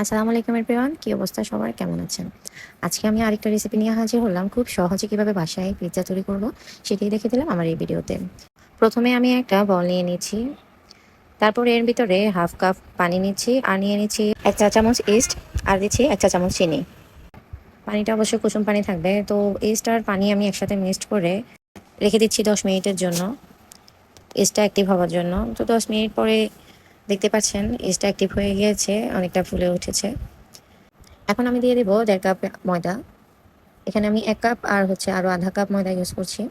আসসালামু আলাইকুম এভরিওয়ান কি অবস্থা সবার? কেমন আছেন? আজকে আমি আরেকটা রেসিপি নিয়ে হাজির হলাম। খুব সহজে কীভাবে বাসায় পিৎজা তৈরি করব সেটাই দেখে দিলাম আমার এই ভিডিওতে। প্রথমে আমি একটা বল নিয়ে নিচ্ছি। তারপর এর ভিতরে হাফ কাপ পানি নিচ্ছি আর নিয়ে নিচ্ছি এক চা চামচ ইস্ট আর দিচ্ছি এক চা চামচ চিনি। পানিটা অবশ্যই কুসুম পানি থাকবে, তো ইস্ট আর পানি আমি একসাথে মিক্সড করে রেখে দিচ্ছি দশ মিনিটের জন্য। ইস্টটা অ্যাক্টিভ হওয়ার জন্য। তো দশ মিনিট পরে দেখতে পাচ্ছেন ইস্টটা অ্যাক্টিভ হয়ে গিয়েছে, অনেকটা ফুলে উঠেছে। এখন আমি দিয়ে দেবো দেড় কাপ ময়দা। এখানে আমি এক কাপ আর হচ্ছে আরও আধা কাপ ময়দা ইউজ করছি।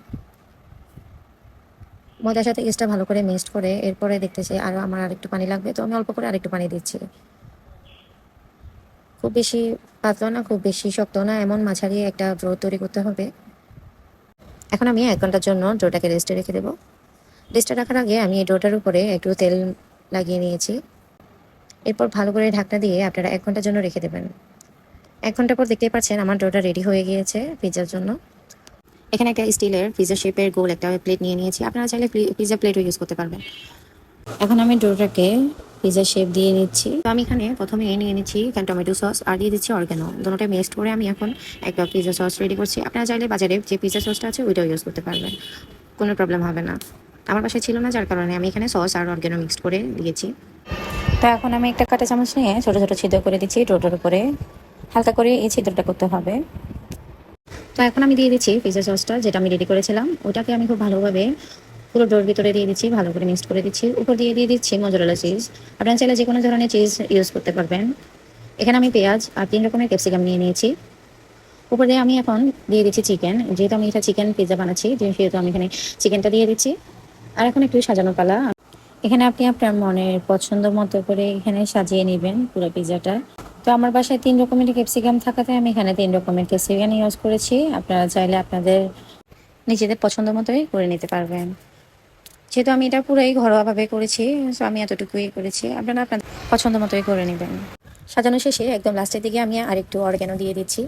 ময়দার সাথে ইস্টটা ভালো করে মিক্সড করে এরপরে দেখতেছি আরও আমার আরেকটু পানি লাগবে, তো আমি অল্প করে আরেকটু পানি দিচ্ছি। খুব বেশি পাতলা না, খুব বেশি শক্ত না, এমন মাঝারি একটা ড্রো তৈরি করতে হবে। এখন আমি এক ঘণ্টার জন্য ড্রোটাকে রেস্টে রেখে দেবো। রেস্টে রাখার আগে আমি এই ড্রোটার উপরে একটু তেল লাগিয়ে নিয়েছি। এরপর ভালো করে ঢাকনা দিয়ে আপনারা এক ঘণ্টার জন্য রেখে দেবেন। এক ঘণ্টা পর দেখতেই পাচ্ছেন আমার ডোটা রেডি হয়ে গিয়েছে পিৎজার জন্য। এখানে একটা স্টিলের পিৎজা শেপের গোল একটা প্লেট নিয়ে নিয়েছি। আপনারা চাইলে পিৎজা প্লেটও ইউজ করতে পারবেন। এখন আমি ডোটাকে পিৎজা শেপ দিয়ে নিচ্ছি। তো আমি এখানে প্রথমে নিয়ে নিচ্ছি এখানে টমেটো সস আর দিয়ে দিচ্ছি অর্গ্যানো দুটোটা মিক্সড করে আমি এখন একটা পিৎজা সস রেডি করছি। আপনারা চাইলে বাজারে যে পিৎজা সসটা আছে ওইটাও ইউজ করতে পারবেন। কোনো প্রবলেম হবে না। আমার বাসায় ছিল না যার কারণে আমি এখানে সস আর অর্গ্যানো মিক্সড করে দিয়েছি। তো এখন আমি একটা কাঁটা চামচ নিয়ে ছোটো ছোটো ছিদ্র করে দিচ্ছি ডোটার উপরে। হালকা করে এই ছিদ্রটা করতে হবে। তো এখন আমি দিয়ে দিচ্ছি পিৎজা সসটা যেটা আমি রেডি করেছিলাম। ওটাকে আমি খুব ভালোভাবে পুরো ডোর ভিতরে দিয়ে দিচ্ছি ভালো করে মিক্স করে দিচ্ছি। উপর দিয়ে দিয়ে দিচ্ছি মজুরালা চিজ আপনারা চাইলে যে কোনো ধরনের চিজ ইউজ করতে পারবেন। এখানে আমি পেঁয়াজ আর তিন রকমের ক্যাপসিকাম নিয়ে নিয়েছি। উপর দিয়ে আমি এখন দিয়ে দিচ্ছি চিকেন যেহেতু আমি এটা চিকেন পিৎজা বানাচ্ছি সেহেতু আমি এখানে চিকেনটা দিয়ে দিচ্ছি। আর এখন একটু সাজানো পালা। এখানে আপনি আপনার মনের পছন্দ মতো করে এখানে সাজিয়ে নেবেন পুরো পিৎজাটা তো আমার বাসায় তিন রকমের ক্যাপসিকাম থাকাতে আমি এখানে তিন রকমের ক্যাপসিকাম ইউজ করেছি। আপনারা চাইলে আপনাদের নিজেদের পছন্দ মতোই করে নিতে পারবেন। যেহেতু আমি এটা পুরোই ঘরোয়াভাবে করেছি তো আমি এতটুকুই করেছি। আপনারা আপনাদের পছন্দ মতোই করে নেবেন। সাজানো শেষে একদম লাস্টের দিকে আমি আরেকটু অর্গ্যানো দিয়ে দিচ্ছি।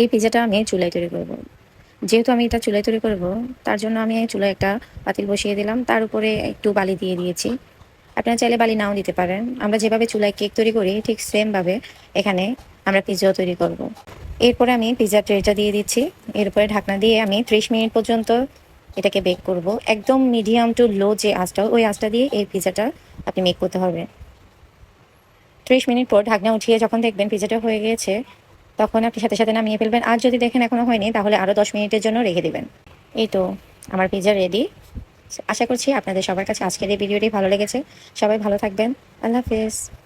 এই পিৎজাটা আমি চুলায় তৈরি করব। যেহেতু আমি এটা চুলায় তৈরি করব, তার জন্য আমি চুলায় একটা পাতিল বসিয়ে দিলাম। তার উপরে একটু বালি দিয়ে দিয়েছি। আপনারা চাইলে বালি নাও দিতে পারেন। আমরা যেভাবে চুলায় কেক তৈরি করি, ঠিক সেমভাবে এখানে আমরা পিৎজাও তৈরি করব। এরপরে আমি পিৎজার ট্রেটা দিয়ে দিচ্ছি। এরপরে ঢাকনা দিয়ে আমি ত্রিশ মিনিট পর্যন্ত এটাকে বেক করব। একদম মিডিয়াম টু লো যে আঁচটা, ওই আঁচটা দিয়ে এই পিৎজাটা আপনি মেক করতে হবে। ত্রিশ মিনিট পর ঢাকনা উঠিয়ে যখন দেখবেন পিৎজাটা হয়ে গিয়েছে তখন আপনি সাথে সাথে নামিয়ে ফেলবেন। আর যদি দেখেন এখনও হয়নি, তাহলে আরও দশ মিনিটের জন্য রেখে দেবেন। এই তো, আমার পিজা রেডি আশা করছি আপনাদের সবার কাছে আজকের এই ভিডিওটি ভালো লেগেছে। সবাই ভালো থাকবেন। আল্লাহ হাফেজ।